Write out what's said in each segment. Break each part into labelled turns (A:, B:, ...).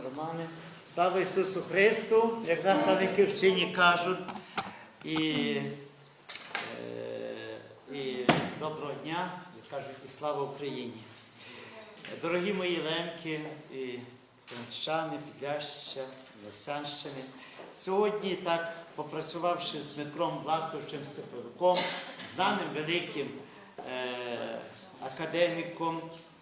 A: Романе. Слава Ісусу Христу, як нас на вчені кажуть. І, е, і доброго дня, як кажуть, і слава Україні. Дорогі мої лемки, і францщани, Підляща, Лоцянщини. Сьогодні, так попрацювавши з Дмитром Власовичем Степовиком, знаним великим е, академіком,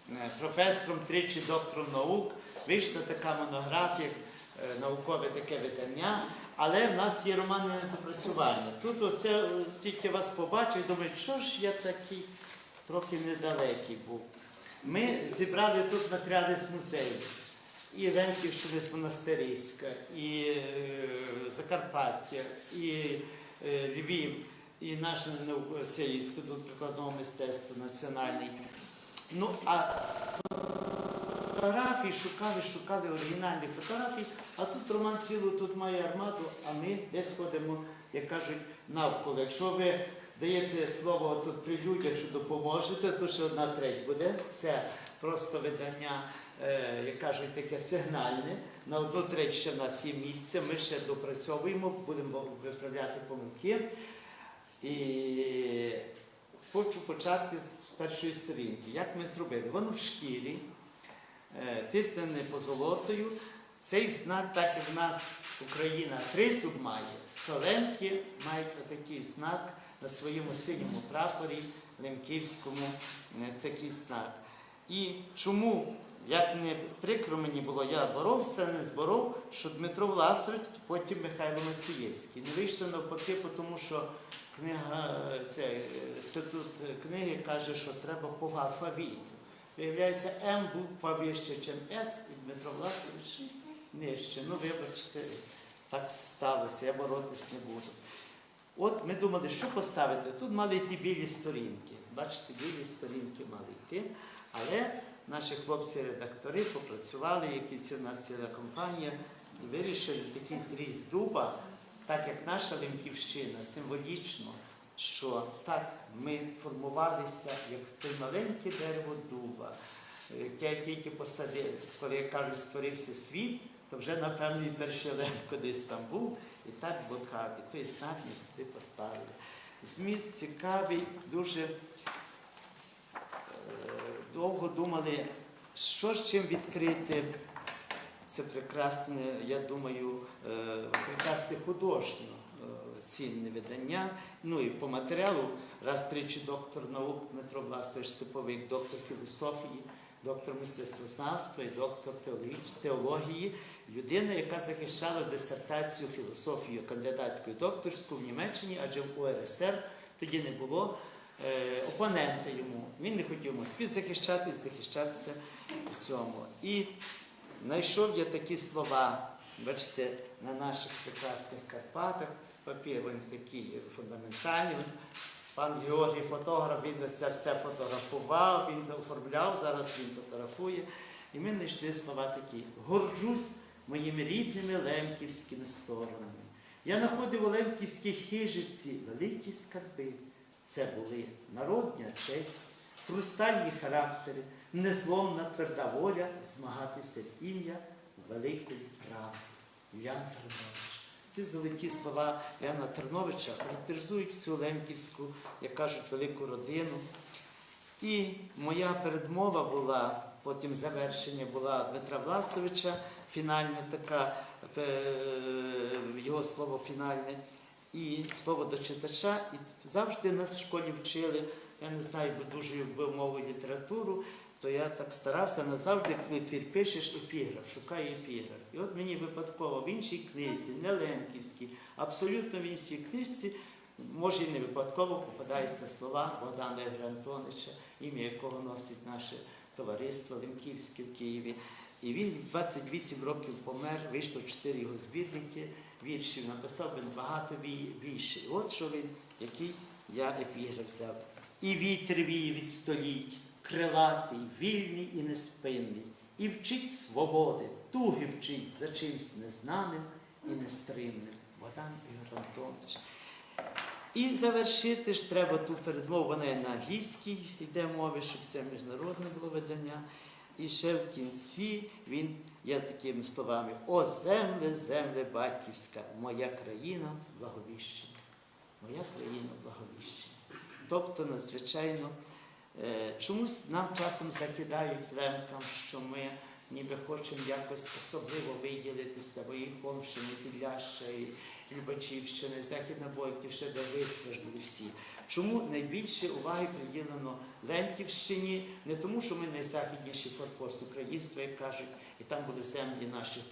A: е, професором, тричі доктором наук, вийшла така монографія, е, наукове таке видання, але в нас є романне допрацювання. Тут оце е, тільки вас побачив, думаю, що ж я такий трохи недалекий був. Ми зібрали тут матеріали з музею. І Лемківщини з Монастириська, і е, Закарпаття, і Львів, і наш цей інститут прикладного мистецтва національний. Ну, а фотографії шукали, шукали оригінальних фотографій, а тут Роман цілу тут має армаду, а ми десь ходимо, як кажуть, навколо. Якщо ви даєте слово тут при людях, що допоможете, то ще одна треть буде. Це просто видання, е, як кажуть, таке сигнальне. На одну треть ще в нас є місце, ми ще допрацьовуємо, будемо виправляти помилки. І хочу почати з першої сторінки. Як ми зробили? Воно в шкірі, тиснене позолотою. Цей знак, так як в нас Україна тризуб має, то лемки мають отакий знак на своєму синьому прапорі лемківському е, такий знак. І чому, як не прикро мені було, я боровся, не зборов, що Дмитро Власович, потім Михайло Мацієвський. Не вийшло навпаки, тому що книга, е, це, е, статут книги каже, що треба по алфавіту. Виявляється, М був повище, ніж С, і Дмитро Власович нижче. Ну, вибачте, так сталося, я боротись не буду. От ми думали, що поставити. Тут мали йти білі сторінки. Бачите, білі сторінки йти. Але наші хлопці-редактори попрацювали, якісь у нас ціла компанія, і вирішили такий зріз дуба, так як наша Лемківщина, символічно, що так ми формувалися, як той маленьке дерево дуба, яке я тільки посадив. Коли як кажуть, створився світ, то вже, напевно, і перший лев кудись там був, і так блукав, і той знак ми сюди поставили. Зміст цікавий, дуже е, довго думали, що з чим відкрити. Це прекрасне, я думаю, е, прекрасне художньо е, цінне видання. Ну і по матеріалу раз тричі доктор наук Дмитро Власович Степовик, доктор філософії, доктор мистецтвознавства і доктор теології. Людина, яка захищала дисертацію філософію кандидатську докторську в Німеччині, адже в УРСР тоді не було е, опонента йому. Він не хотів Москві захищати, захищався в цьому. І знайшов я такі слова, бачите, на наших прекрасних Карпатах. Папір він такий фундаментальний. Пан Георгій фотограф, він це все фотографував, він оформляв, зараз він фотографує. І ми знайшли слова такі: горджусь моїми рідними лемківськими сторонами. Я знаходив у лемківській хижиці великі скарби. Це були народня честь, хрустальні характери, незломна тверда воля змагатися в ім'я великої правди. Юліан Тернович. Ці золоті слова Яна Терновича характеризують всю Лемківську, як кажуть, велику родину. І моя передмова була, потім завершення була Дмитра Власовича, фінальна така, е, його слово фінальне, і слово до читача. І завжди нас в школі вчили, я не знаю, бо дуже любив мову і літературу, то я так старався назавжди, коли твір пишеш епіграф, шукай епіграф. І от мені випадково в іншій книзі, не Ленківській, абсолютно в іншій книжці, може і не випадково попадаються слова Богдана Ігоря ім'я якого носить наше товариство Лемківське в Києві. І він 28 років помер, вийшло 4 його збірники віршів, написав він багато більше. От що він, який я епіграф взяв. І вітер віє від століть, крилатий, вільний і неспинний, і вчить свободи, туги вчить за чимсь незнаним і нестримним. Богдан Ігор Антонович. І завершити ж треба ту передмову, вона і на англійській йде мові, щоб це міжнародне було видання. І ще в кінці він є такими словами: О земле, земле батьківська, моя країна благовіщення. Моя країна благовіщення. Тобто, надзвичайно, чомусь нам часом закидають лемкам, що ми ніби хочемо якось особливо виділитися, Підляща, і Любачівщини, Західна Бойківщина, де вистраждали всі. Чому найбільше уваги приділено Лемківщині? Не тому, що ми найзахідніший форпост українства, як кажуть, і там були землі наших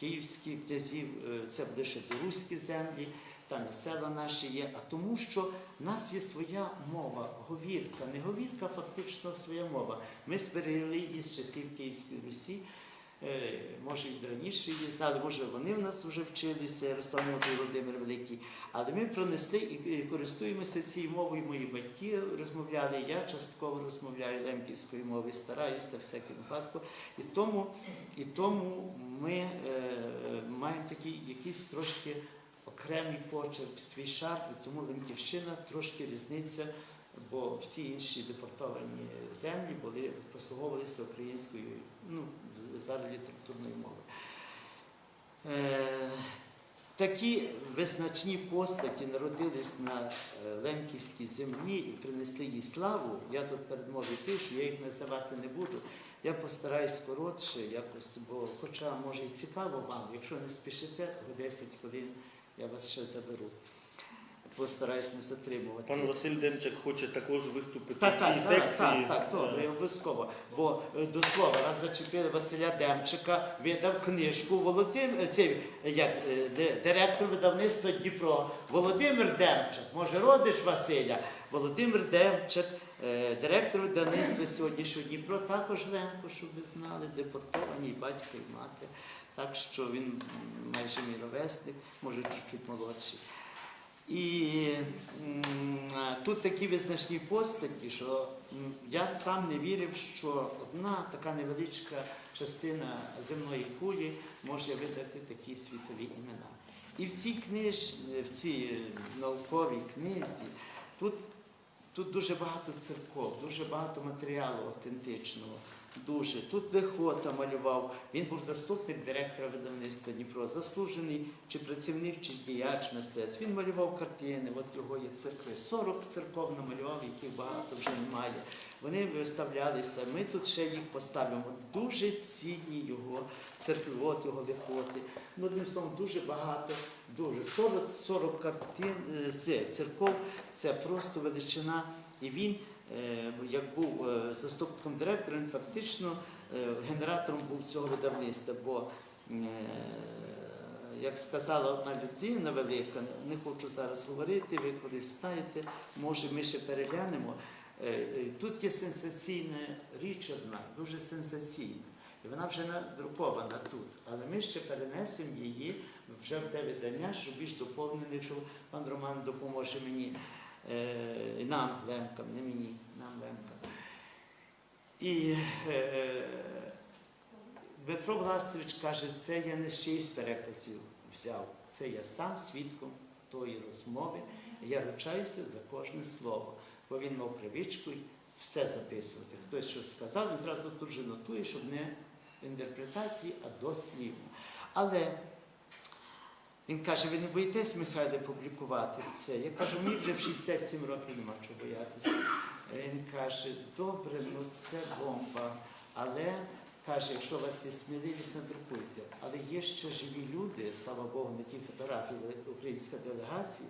A: київських князів, е, це були ще руські землі, там і села наші є, а тому, що в нас є своя мова, говірка. Не говірка, фактично своя мова. Ми зберегли її з часів Київської Русі. Е, Може, і раніше її знали, може, вони в нас вже вчилися, Ярослав Мудрий, Володимир Великий. Але ми пронесли і і користуємося цією мовою. Мої батьки розмовляли, я частково розмовляю лемківською мовою, стараюся в всякому випадку. І тому, і тому ми е, маємо такий якийсь трошки окремий почерк, свій шар, і тому Лемківщина трошки різниця, бо всі інші депортовані землі були послуговувалися українською, ну, зараз літературною мовою. Е, Такі визначні постаті народились на е, Лемківській землі і принесли їй славу. Я тут перед мовою пишу, я їх називати не буду. Я постараюсь коротше якось, бо хоча може і цікаво вам, якщо не спішите, то 10 хвилин я вас ще заберу. Постараюсь не затримувати.
B: Пан Василь Демчак хоче також виступити
A: Так,
B: в цій
A: так,
B: секції.
A: так, так, добре, обов'язково. Бо е, до слова, раз зачепили Василя Демчика, видав книжку Володимир, цей як е, директор видавництва Дніпро Володимир Демчик, може родич Василя. Володимир Демчик, е, директор видавництва сьогоднішнього Дніпро, також Лемко, щоб ви знали, депортовані батько, і мати. Так що він майже мій ровесник, може чуть-чуть молодший. І тут такі визначні постаті, що я сам не вірив, що одна така невеличка частина земної кулі може видати такі світові імена. І в цій книж, в цій науковій книзі тут, тут дуже багато церков, дуже багато матеріалу автентичного. Дуже. Тут Лехота малював, він був заступник директора видавництва Дніпро, заслужений чи працівник, чи діяч мистецтв. Він малював картини, от його є церкви. 40 церков намалював, яких багато вже немає. Вони виставлялися. Ми тут ще їх поставимо. Дуже цінні його церкви, от його лихоти. Ну, одним словом, дуже багато, дуже 40, 40 картин е, церков. Це просто величина. І він як був е, заступником директора, він фактично е, генератором був цього видавництва. Бо, е, як сказала одна людина велика, не хочу зараз говорити, ви колись знаєте, може ми ще переглянемо. Е, е, Тут є сенсаційна річ одна, дуже сенсаційна. І вона вже надрукована тут. Але ми ще перенесемо її вже в те видання, що більш доповнене, якщо пан Роман допоможе мені. Е, нам, лемкам, не мені. І е, Дмитро Власович каже, це я не ще із переказів взяв. Це я сам свідком тої розмови. Я ручаюся за кожне слово. Бо він мав привичку все записувати. Хтось щось сказав, він зразу тут же нотує, щоб не інтерпретації, а дослівно. Але він каже, ви не боїтесь, Михайле, публікувати це? Я кажу, мені вже в 67 років нема чого боятися. Він каже, добре, ну це бомба. Але каже, якщо у вас є сміливість, надрукуйте. Але є ще живі люди, слава Богу, на тій фотографії українська делегація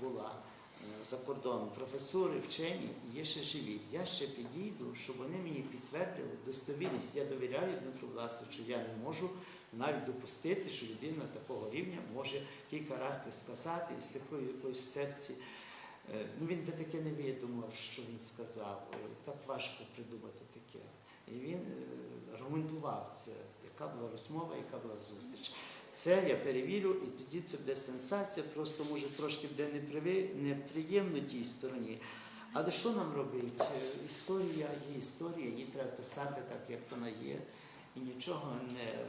A: була е, за кордоном, професори, вчені, є ще живі. Я ще підійду, щоб вони мені підтвердили достовірність. Я довіряю Дмитру Власовичу, я не можу навіть допустити, що людина такого рівня може кілька разів це сказати і з такою якоюсь в серці. Е, Ну, він би таке не видумав, що він сказав. Е, Так важко придумати таке. І він е, аргументував це, яка була розмова, яка була зустріч. Це я перевірю, і тоді це буде сенсація, просто може трошки буде неприємно тій стороні. Але що нам робити? Історія є історія, її треба писати так, як вона є, і нічого не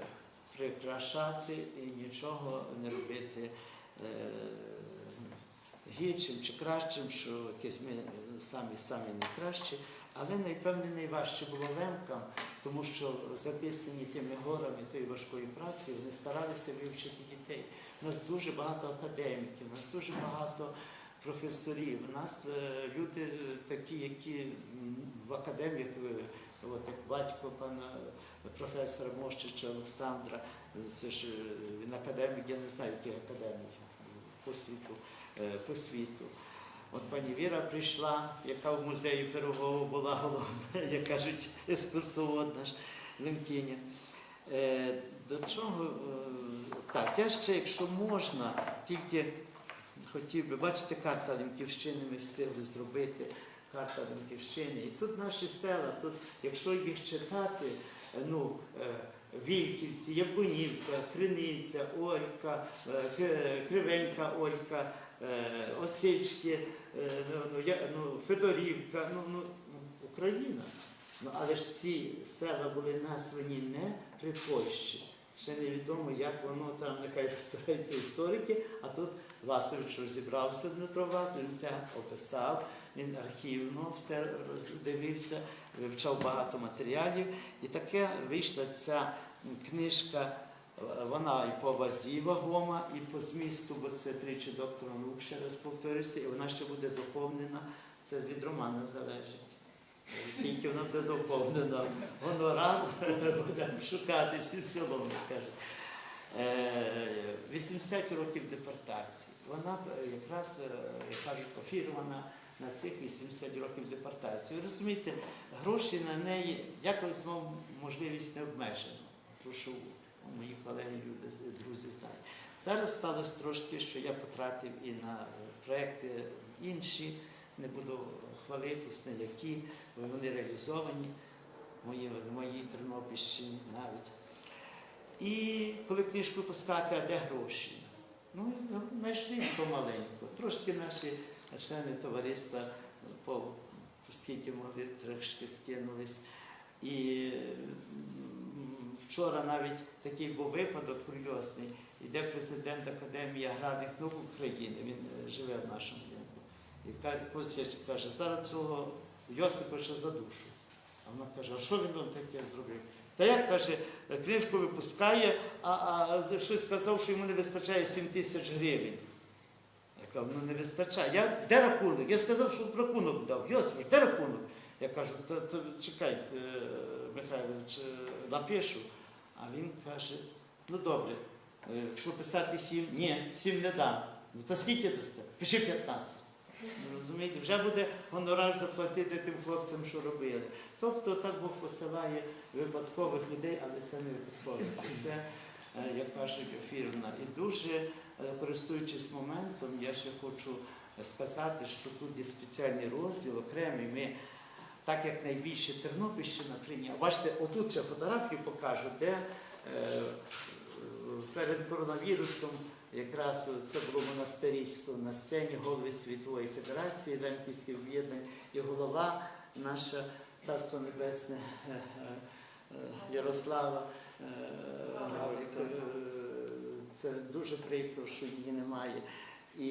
A: прикрашати, і нічого не робити гіршим чи кращим, що якесь ми самі самі найкращі. Але найпевне найважче було лемкам, тому що затиснені тими горами тої важкої праці, вони старалися вивчити дітей. У нас дуже багато академіків, у нас дуже багато професорів. У нас е, люди е, такі, які в академіях, е, от як батько пана професора Мощича Олександра, це ж е, він академік, я не знаю, який академік по світу, е, по світу. От пані Віра прийшла, яка в музеї Пирогово була головна, як кажуть, екскурсовод наш Лемкіня. Е, До чого? е, Так, я ще, якщо можна, тільки хотів би, бачите, карта Лемківщини ми встигли зробити, карта Лемківщини. І тут наші села, тут, якщо їх читати, е, ну, е, Вільхівці, Яблунівка, Криниця, Олька, е, Кривенька Олька, е, Осички, е, ну, ну, ну, Федорівка, ну, Україна. Ну, але ж ці села були названі не при Польщі. Ще невідомо, як воно там, нехай розбираються історики, а тут Власович розібрався Дмитро Власович, він все описав, він архівно все роздивився, вивчав багато матеріалів. І таке вийшла ця книжка, е, вона і по вазі вагома, і по змісту, бо це тричі доктор наук, ще раз повторюся, і вона ще буде доповнена, це від Романа залежить. Скільки вона буде доповнена, гонорар будемо шукати всім селом, кажуть. Е, 80 років депортації. Вона е, якраз, е, як кажуть, пофірувана на цих 80 років депортації. Ви розумієте, гроші на неї, я колись мав можливість не обмежено. Прошу, мої колеги, люди, друзі знають. Зараз сталося трошки, що я потратив і на е, проекти інші, не буду хвалитись на які, бо вони реалізовані в моїй, Тернопільщині навіть. І коли книжку пускати, а де гроші? Ну, знайшлись помаленьку. Трошки наші члени товариства по скільки могли трошки скинулись. І вчора навіть такий був випадок курйозний. Іде президент Академії аграрних наук України, він е, живе в нашому ринку. І Костяч каже, зараз цього Йосиповича за душу. А вона каже, а що він вам таке зробив? Та як каже, книжку випускає, а, а щось сказав, що йому не вистачає 7 тисяч гривень. Кажу, ну не вистачає. Я, де рахунок? Я сказав, що рахунок дав. Йосипович, де рахунок? Я кажу, то, то чекайте, е, Михайлович, е, напишу. А він каже, ну добре, е, якщо писати 7, ні, 7 не дам. Ну то скільки дасте? Пиши 15. Ну, Розумієте, вже буде гонорар заплатити тим хлопцям, що робили. Тобто так Бог посилає випадкових людей, але це не випадкові. Це, е, як кажуть, ефірна. І дуже, користуючись моментом, я ще хочу сказати, що тут є спеціальний розділ окремий. Ми, так як найбільше Тернопільщина прийняла. Бачите, отут ще фотографію покажу, де е, е, перед коронавірусом якраз це було монастирсько на сцені голови Світової Федерації Лемківських об'єднань і голова наша Царство Небесне е, е, е, Ярослава. е, Гаврик, е, Це дуже прикро, що її немає. І,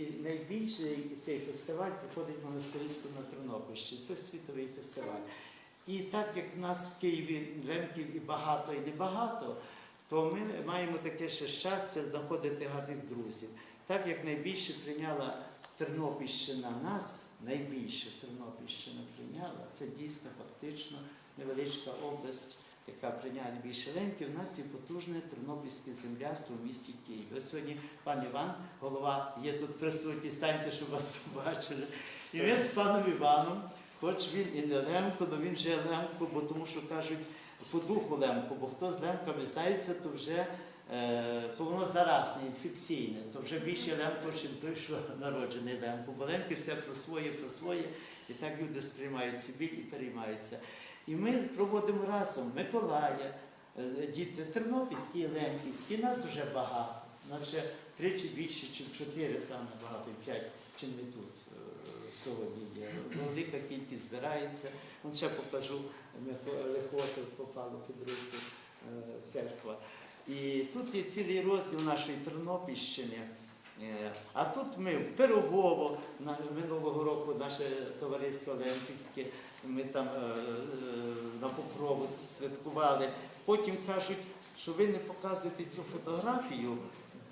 A: і найбільший цей фестиваль проходить в монастирську на Тернопільщині. Це світовий фестиваль. І так як в нас в Києві лемків і багато, і небагато, то ми маємо таке ще щастя знаходити гарних друзів. Так як найбільше прийняла Тернопільщина нас, найбільше Тернопільщина прийняла, це дійсно фактично невеличка область, яка прийняла найбільше лемків, у нас є потужне тернопільське земляство в місті Києві. Ось сьогодні пан Іван, голова, є тут присутній, станьте, щоб вас побачили. І ми з паном Іваном, хоч він і не лемко, але він вже лемко, бо тому що кажуть, по духу лемко, бо хто з лемками знається, то вже е, то воно заразне, інфекційне, то вже більше лемко, ніж той, що народжений лемко. Бо лемки все про своє, про своє, і так люди сприймають цю біль і переймаються. І ми проводимо разом Миколая, е, діти Тернопільські, Лемківські, нас вже багато. Нас вже тричі більше, ніж чотири, там багато, і п'ять, чим ми тут е, сьогодні є. Велика кількість збирається. От ще покажу, лихоти попало під руку е, церква. І тут є цілий розділ нашої Тернопільщини. А тут ми в Пирогово, минулого року наше товариство Лемківське, ми там е, е, на Покрову святкували. Потім кажуть, що ви не показуєте цю фотографію,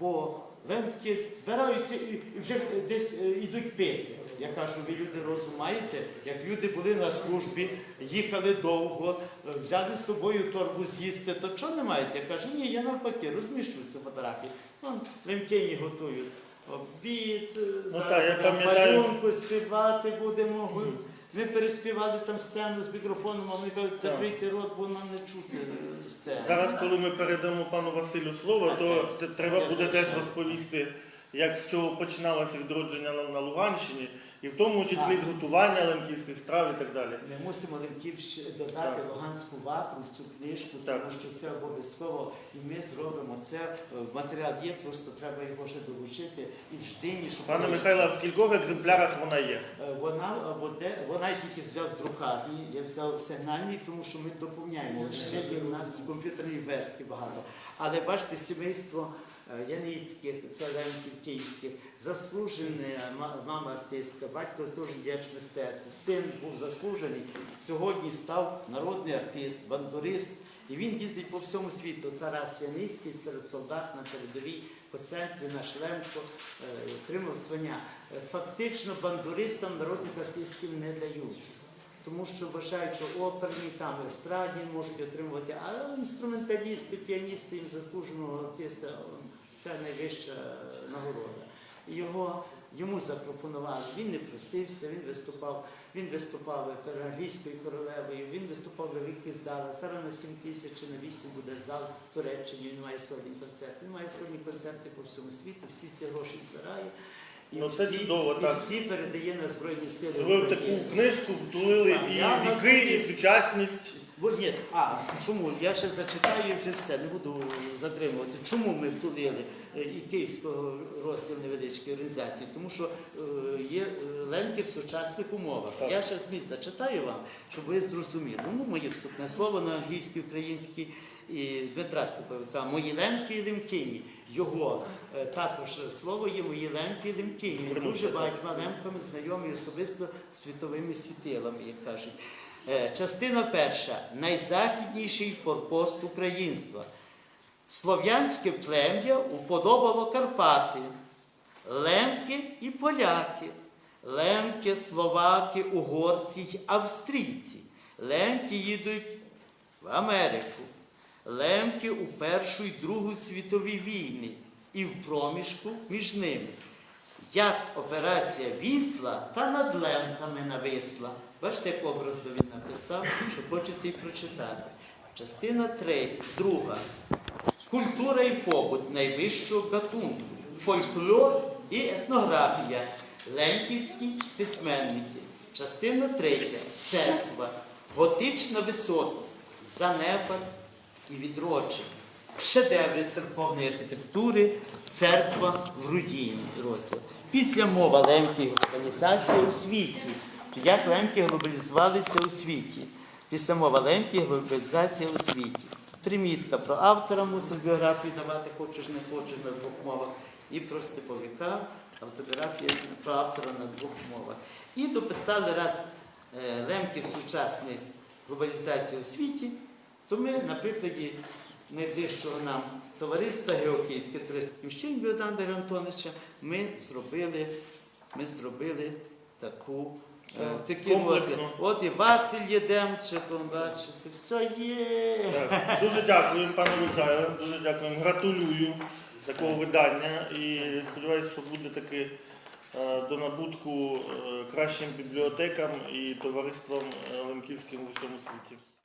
A: бо лемки збираються і вже десь е, йдуть пити. Я кажу, ви люди розум маєте, як люди були на службі, їхали довго, е, взяли з собою торбу з'їсти, то чого не маєте? Я кажу, ні, я навпаки, розміщую цю фотографію. Вон лемкині готують обід, е, зараз
B: так, я
A: малюнку співати будемо. Ми- переспівали там сцену з мікрофоном, а вони кажуть, закрийте рот, бо нам не чути сцену.
B: Зараз, коли ми передамо пану Василю слово, то треба буде теж розповісти, як з чого починалося відродження на, на Луганщині, і в тому числі
A: Так.
B: з лемківських страв і так далі.
A: Ми мусимо Лемків додати
B: Так.
A: Луганську ватру в цю книжку,
B: Так.
A: тому що це обов'язково, і ми зробимо це. Е, Матеріал є, просто треба його вже долучити і в ждині, щоб
B: Пане
A: було
B: Михайло, в скількох екземплярах вона є?
A: Е, Вона або де вона я тільки взяв з друкарні, я взяв сигнальний, тому що ми доповняємо. Ще є у нас комп'ютерної верстки багато. Але бачите, сімейство Яницьких, це Лемків Київських, заслужена мама артистка, батько заслужений діяч мистецтва, син був заслужений. Сьогодні став народний артист, бандурист. І він їздить по всьому світу. Тарас Яницький серед солдат на передовій по центрі наш Лемко е, отримав звання. Е, Фактично бандуристам народних артистів не дають. Тому що вважають, що оперні там естрадні можуть отримувати, а інструменталісти, піаністи їм заслуженого артиста це найвища нагорода. Його йому запропонували. Він не просився, він виступав. Він виступав перед англійською королевою, він виступав в великих залах. Зараз на 7 тисяч чи на 8 буде зал в Туреччині. Він має сольні концерт. Він має сольні концерти по всьому світу. Всі ці гроші збирає. І
B: Ну, це
A: всі,
B: чудово,
A: і
B: так.
A: всі передає на Збройні Сили.
B: Ви в таку
A: України.
B: книжку втулили
A: Так,
B: і
A: я
B: віки,
A: готовий.
B: і сучасність.
A: Бо ні, а чому? Я ще зачитаю і вже все, не буду затримувати. Чому ми втулили е, і київського розділу невеличкої організації? Тому що е, є е, лемки в сучасних умовах.
B: Так.
A: Я ще зміст зачитаю вам, щоб ви зрозуміли. Ну, моє вступне слово на англійській, українській і Дмитра Степовика. Мої лемки і лемкині. Його також слово є мої лемки і лемкині. Дуже багатьма лемками знайомі особисто світовими світилами, як кажуть. Е, Частина перша. Найзахідніший форпост українства. Слов'янське плем'я уподобало Карпати, лемки і поляки, лемки, словаки, угорці й австрійці. Лемки їдуть в Америку. Лемки у Першу й Другу світові війни і в проміжку між ними. Як операція вісла та над лемками нависла. Бачите, як образно він написав, що хочеться і прочитати. Частина третя, друга. Культура і побут найвищого гатунку, фольклор і етнографія, ленківські письменники. Частина третя церква, готична високість, занепад і відродження. Шедеври церковної архітектури, церква в руїні розділ. Після мова лемки глобалізація у світі. Як лемки глобалізувалися у світі? Після мова лемки глобалізація у світі. Примітка про автора мусив біографію давати, хочеш не хочеш на двох мовах. І про Степовика, автобіографія про автора на двох мовах. І дописали раз е, лемків сучасних глобалізації у світі, то ми на найближчого нам товариства Геокиївське туристське міщин Богдана Антоновича ми зробили, ми зробили таку. е, Такі. От і Василь Єдемчик, он, бачите, все є.
B: Так, Дуже дякую, пане Михайло, дуже дякую. Гратулюю такого видання і сподіваюся, що буде таки е, до набутку е, кращим бібліотекам і товариствам лемківським у всьому світі.